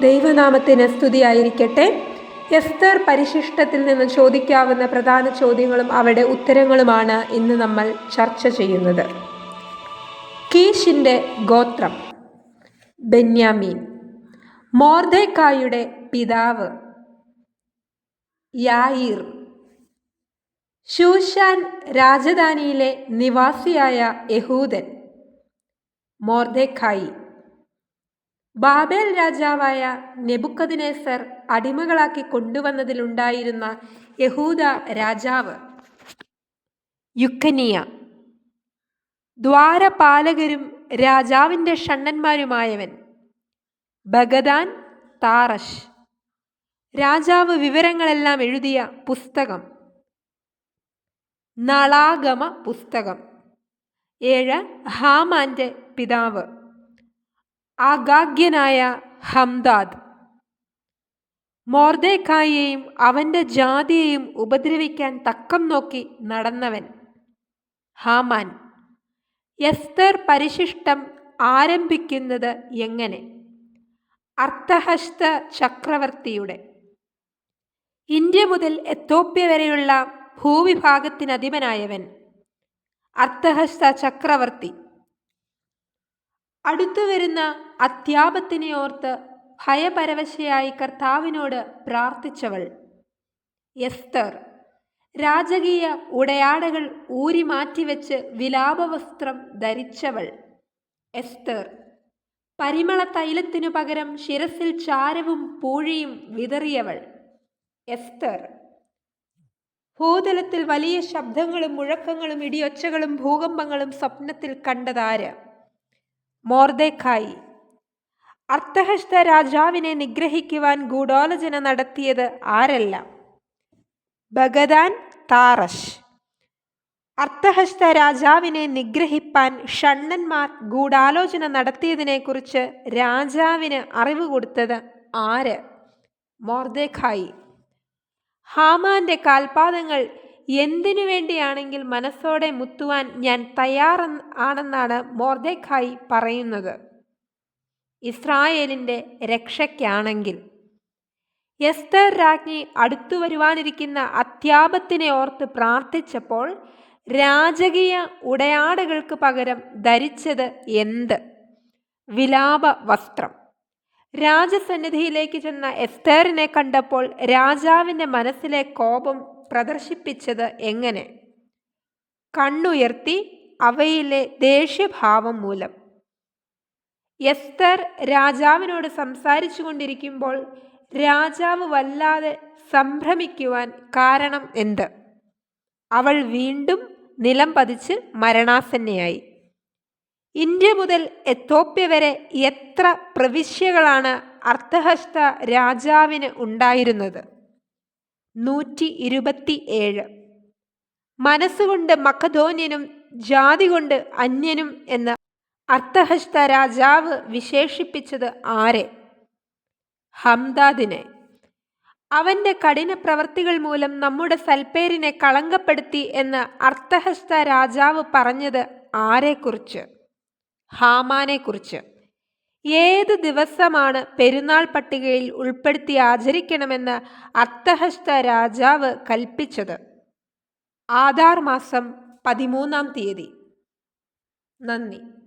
ദൈവനാമത്തിന് സ്തുതിയായിരിക്കട്ടെ. എസ്തർ പരിശിഷ്ടത്തിൽ നിന്ന് ചോദിക്കാവുന്ന പ്രധാന ചോദ്യങ്ങളും അവയുടെ ഉത്തരങ്ങളുമാണ് ഇന്ന് നമ്മൾ ചർച്ച ചെയ്യുന്നത്. കീഷിന്റെ ഗോത്രം ബെന്യാമീൻ മോർദേക്കായുടെ പിതാവ് യായിർ ഷൂഷാൻ രാജധാനിയിലെ നിവാസിയായ യഹൂദൻ മോർദേക്കായി ബാബേൽ രാജാവായ നെബുക്കദിനേസർ അടിമകളാക്കി കൊണ്ടുവന്നതിലുണ്ടായിരുന്ന യഹൂദ രാജാവ് യുക്കനിയ. ദ്വാരപാലകരും രാജാവിന്റെ ഷണ്ണന്മാരുമായവൻ ബഗദാൻ താറഷ്. രാജാവ് വിവരങ്ങളെല്ലാം എഴുതിയ പുസ്തകം നളാഗമ പുസ്തകം. ഏഴ് ഹാമാന്റെ പിതാവ്. ആഗാഗ്യനായ ഹംദാദ്. മോർദേക്കായെയും അവന്റെ ജാതിയെയും ഉപദ്രവിക്കാൻ തക്കം നോക്കി നടന്നവൻ ഹാമാൻ. എസ്തർ പരിശിഷ്ടം ആരംഭിക്കുന്നത് എങ്ങനെ? അർത്ഥഹസ്ത ചക്രവർത്തിയുടെ. ഇന്ത്യ മുതൽ എത്തോപ്യ വരെയുള്ള ഭൂവിഭാഗത്തിനധിപനായവൻ അർത്ഥഹസ്ത ചക്രവർത്തി. അടുത്തു വരുന്ന അത്യാപത്തിനെ ഓർത്ത് ഭയപരവശയായി കർത്താവിനോട് പ്രാർത്ഥിച്ചവൾ എസ്തർ. രാജകീയ ഉടയാടകൾ ഊരി മാറ്റിവെച്ച് വിലാപവസ്ത്രം ധരിച്ചവൾ എസ്തർ. പരിമള തൈലത്തിനു പകരം ശിരസിൽ ചാരവും പൂഴിയും വിതറിയവൾ എസ്തർ. ഭൂതലത്തിൽ വലിയ ശബ്ദങ്ങളും മുഴക്കങ്ങളും ഇടിയൊച്ചകളും ഭൂകമ്പങ്ങളും സ്വപ്നത്തിൽ കണ്ടതാര്? മോർദേക്കായി അർത്ഥഹസ്ത രാജാവിനെ നിഗ്രഹിക്കുവാൻ ഗൂഢാലോചന നടത്തിയത് ആരല്ല? ഭഗദാൻ താറഷ്. അർത്ഥഹസ്ത രാജാവിനെ നിഗ്രഹിപ്പാൻ ഷണ്ണന്മാർ ഗൂഢാലോചന നടത്തിയതിനെക്കുറിച്ച് രാജാവിന് അറിവ് കൊടുത്തത് ആര്? മോർദേഖായി. ഹാമാന്റെ കാൽപാദങ്ങൾ എന്തിനു വേണ്ടിയാണെങ്കിൽ മനസ്സോടെ മുത്തുവാൻ ഞാൻ തയ്യാറ ആണെന്നാണ് മോർദേഖായി പറയുന്നത്. ഇസ്രായേലിന്റെ രക്ഷയ്ക്കാണെങ്കിൽ. എസ്തർ രാജ്ഞി അടുത്തു വരുവാനിരിക്കുന്ന അത്യാപത്തിനെ ഓർത്ത് പ്രാർത്ഥിച്ചപ്പോൾ രാജകീയ ഉടയാടകൾക്ക് പകരം ധരിച്ചത് എന്ത്? വിലാപ വസ്ത്രം രാജസന്നിധിയിലേക്ക് ചെന്ന എസ്തേറിനെ കണ്ടപ്പോൾ രാജാവിന്റെ മനസ്സിലെ കോപം പ്രദർശിപ്പിച്ചത് എങ്ങനെ? കണ്ണുയർത്തി അവയിലെ ദേഷ്യഭാവം മൂലം. എസ്തർ രാജാവിനോട് സംസാരിച്ചു കൊണ്ടിരിക്കുമ്പോൾ രാജാവ് വല്ലാതെ സംഭ്രമിക്കുവാൻ കാരണം എന്ത്? അവൾ വീണ്ടും നിലം പതിച്ച് മരണാസന്നയായി. ഇന്ത്യ മുതൽ എത്തോപ്യ വരെ എത്ര പ്രവിശ്യകളാണ് അർത്ഥഹസ്ത രാജാവിന് ഉണ്ടായിരുന്നത്? നൂറ്റി ഇരുപത്തി ഏഴ് മനസ്സുകൊണ്ട് മക്കധോന്യനും ജാതി കൊണ്ട് അന്യനും എന്ന് അർത്ഥഹസ്ത രാജാവ് വിശേഷിപ്പിച്ചത് ആരെ? ഹംദാദിനെ. അവന്റെ കഠിന പ്രവർത്തികൾ മൂലം നമ്മുടെ സൽപ്പേരിനെ കളങ്കപ്പെടുത്തി എന്ന് അർത്ഥഹസ്ത രാജാവ് പറഞ്ഞത് ആരെക്കുറിച്ച്? ഹാമാനെക്കുറിച്ച്. ഏത് ദിവസമാണ് പെരുന്നാൾ പട്ടികയിൽ ഉൾപ്പെടുത്തി ആചരിക്കണമെന്ന് അർത്ഥഹസ്ത രാജാവ് കൽപ്പിച്ചത്? ആധാർ മാസം പതിമൂന്നാം തീയതി. നന്ദി.